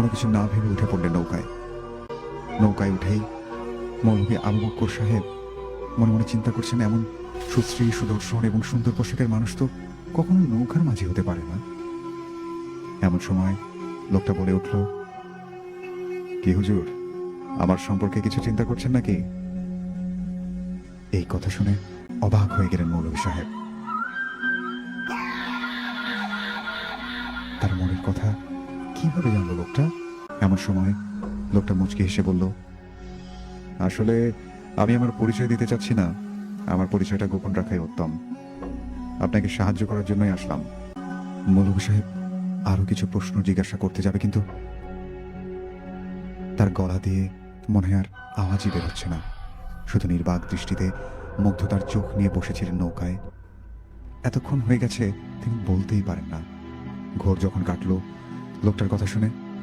কোনো কিছু না ভেবে উঠে পড়লেন নৌকায়। নৌকায় উঠেই মৌলভী আবু বক্কর সাহেব মনে মনে চিন্তা করছেন, এমন সুশ্রী, সুদর্শন এবং সুন্দর পোশাকের মানুষ তো কখনো নৌকার মাঝে হতে পারে না। এমন সময় লোকটা বলে উঠল, কি হুজুর, আমার সম্পর্কে কিছু চিন্তা করছেন নাকি? এই কথা শুনে অবাক হয়ে গেলেন মৌলভী সাহেব। তার মনের কথা কীভাবে জানলো লোকটা? এমন সময় লোকটা মুচকি হেসে বলল, আসলে আমি আমার পরিচয় দিতে চাচ্ছি না। আমার পরিচয়টা গোপন রাখাই উত্তম। আপনাকে সাহায্য করার জন্যই আসলাম। মৌলভী সাহেব আরও কিছু প্রশ্ন জিজ্ঞাসা করতে যাবে কিন্তু তার গলা দিয়ে মনে আর আওয়াজই বেরোচ্ছে না। শুধু নির্বাক দৃষ্টিতে মুগ্ধ তার চোখ নিয়ে বসেছিলেন নৌকায়। এতক্ষণ হয়ে গেছে, তিনি বলতেই পারেন না। ঘোর যখন কাটলো লোকটার কথা শুনে।